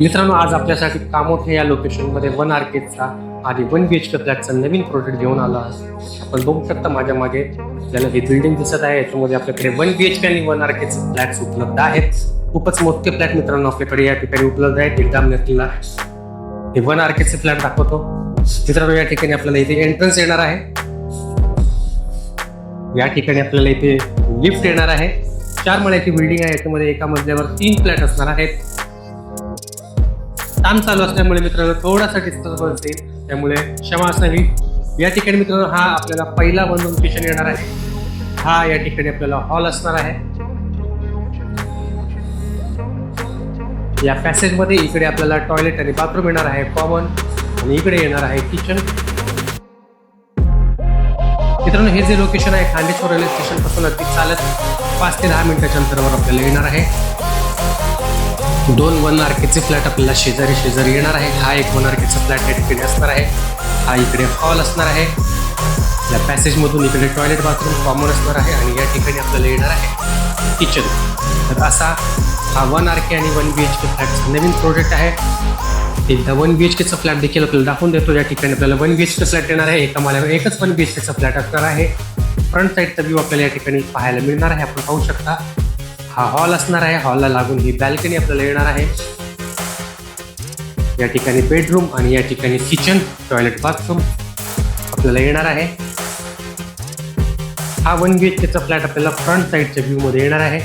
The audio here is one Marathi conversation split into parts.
मित्रांनो आज आपल्यासाठी कामोठे या लोकेशनमध्ये वन आर्केटचा आणि वन बी एच के फ्लॅटचा नवीन प्रोजेक्ट घेऊन आला आहोत. आपण बघू शकता माझ्या मागे आपल्याला ही बिल्डिंग दिसत आहे. याच्यामध्ये आपल्याकडे वन बी एच के आणि वन आर्केचे फ्लॅट्स उपलब्ध आहेत. खूपच मोठे फ्लॅट मित्रांनो आपल्याकडे या ठिकाणी उपलब्ध आहेत. एकदा नक्कीला हे वन आर्केचे फ्लॅट दाखवतो. मित्रांनो या ठिकाणी आपल्याला इथे एंट्रन्स येणार आहे. या ठिकाणी आपल्याला इथे लिफ्ट येणार आहे. चार मळ्याची बिल्डिंग आहे. याच्यामध्ये एका मजल्यावर तीन फ्लॅट असणार आहेत. काम चालू असल्यामुळे मित्रांनो थोडासा डिस्टर्बन्स येईल त्यामुळे क्षमा असावी. या ठिकाणी मित्रांनो हा आपल्याला पहिला वन किचन येणार आहे. हा या ठिकाणी आपल्याला हॉल असणार आहे. या पॅसेजमध्ये इकडे आपल्याला टॉयलेट आणि बाथरूम येणार आहे कॉमन आणि इकडे येणार आहे किचन मित्रांनो हे जे लोकेशन आहे खांडेश्वर रेल्वे स्टेशनपासून अगदी चालत पाच ते दहा मिनिटाच्या अंतरावर आपल्याला येणार आहे. दोन वन आरकेचे फ्लॅट आपल्याला शेजारी शेजारी येणार आहे. हा एक वन आरकेचा फ्लॅट या ठिकाणी असणार आहे. हा इकडे हॉल असणार आहे. या पॅसेजमधून इकडे टॉयलेट बाथरूम कॉमन असणार आहे आणि या ठिकाणी आपल्याला येणार आहे किचन तर असा हा वन आर के आणि वन बी एच के फ्लॅटचा नवीन प्रोजेक्ट आहे. एकदा वन बी एच केचा फ्लॅट देखील आपल्याला दाखवून देतो. या ठिकाणी आपल्याला one B H K flat येणार आहे. एका माल्यावर एकच वन बी एच केचा फ्लॅट असणार आहे. फ्रंट साईडचा व्ह्यू आपल्याला या ठिकाणी पाहायला मिळणार आहे. आपण पाहू शकता. हा हॉल असणार आहे. हॉलला लागून ही बॅल्कनी आपल्याला येणार आहे. या ठिकाणी बेडरूम आणि या ठिकाणी किचन टॉयलेट बाथरूम आपल्याला येणार आहे. हा वन बी एच केचा फ्लॅट आपल्याला फ्रंट साईडच्या व्ह्यू मध्ये येणार आहे.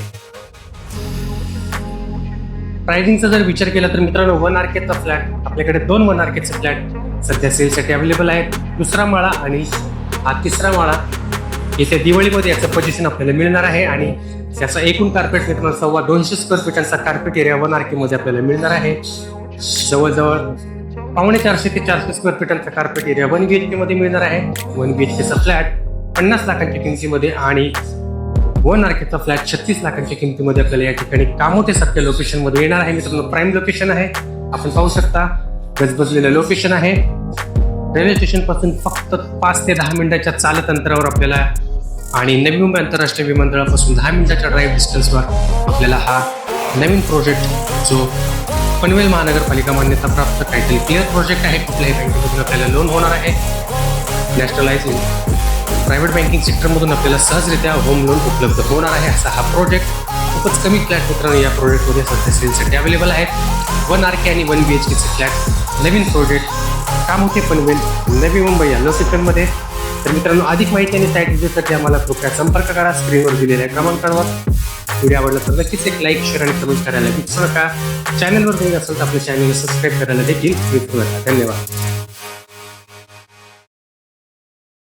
प्रायझिंगचा जर विचार केला तर मित्रांनो वन आर केचा फ्लॅट आपल्याकडे दोन वन आर केचे फ्लॅट सध्या सेलसाठी अवेलेबल आहेत. दुसरा माळा आणि हा तिसरा माळा येत्या दिवाळीमध्ये याचं पोझिशन आपल्याला मिळणार आहे. आणि त्याचा एकूण कार्पेट मित्रांनो सव्वा दोनशे स्क्वेअर फीटांचा कार्पेट एरिया वन आरमध्ये आपल्याला मिळणार आहे. जवळजवळ पावणे चारशे ते चारशे square फीटांचा carpet area one B H K मध्ये मिळणार आहे. वन बी एच केचा फ्लॅट पन्नास लाखांच्या किमतीमध्ये आणि वन आर्केचा फ्लॅट छत्तीस लाखांच्या किमतीमध्ये आपल्याला या ठिकाणी कामोठे सारख्या लोकेशनमध्ये येणार आहे. मित्रांनो प्राईम लोकेशन आहे. आपण पाहू शकता गजबजलेलं लोकेशन आहे. रेल्वे स्टेशनपासून फक्त पाच ते दहा मिनिटाच्या चालत अंतरावर आपल्याला आणि नवी मुंबई आंतरराष्ट्रीय विमानतळापासून दहा मिनिटाच्या ड्राईव्ह डिस्टन्सवर आपल्याला हा नवीन प्रोजेक्ट जो पनवेल महानगरपालिका मान्यता प्राप्त काहीतरी क्लिअर प्रोजेक्ट आहे कुठल्याही बँकेमधून आपल्याला लोन होणार आहे. नॅशनलाइज प्रायव्हेट बँकिंग सेक्टरमधून आपल्याला सहजरित्या होम लोन उपलब्ध होणार आहे असा हा प्रोजेक्ट खूपच कमी फ्लॅट मित्रांनो या प्रोजेक्टमध्ये सध्या सेलसाठी अवेलेबल आहेत. वन आर के आणि वन बी एच केचे फ्लॅट नवीन प्रोजेक्ट कामोठे पनवेल नवी मुंबई या लोकेशनमध्ये तर मित्रांनो अधिक माहिती आणि साईट विजेसाठी आम्हाला कृपया संपर्क करा. स्क्रीनवर दिलेल्या क्रमांकावर. व्हिडिओ आवडला तर नक्कीच एक लाईक शेअर आणि कमेंट करायला विसरू नका. चॅनलवर तुम्ही असेल तर आपल्या चॅनलला सबस्क्राईब करायला देखील विसरू नका. धन्यवाद.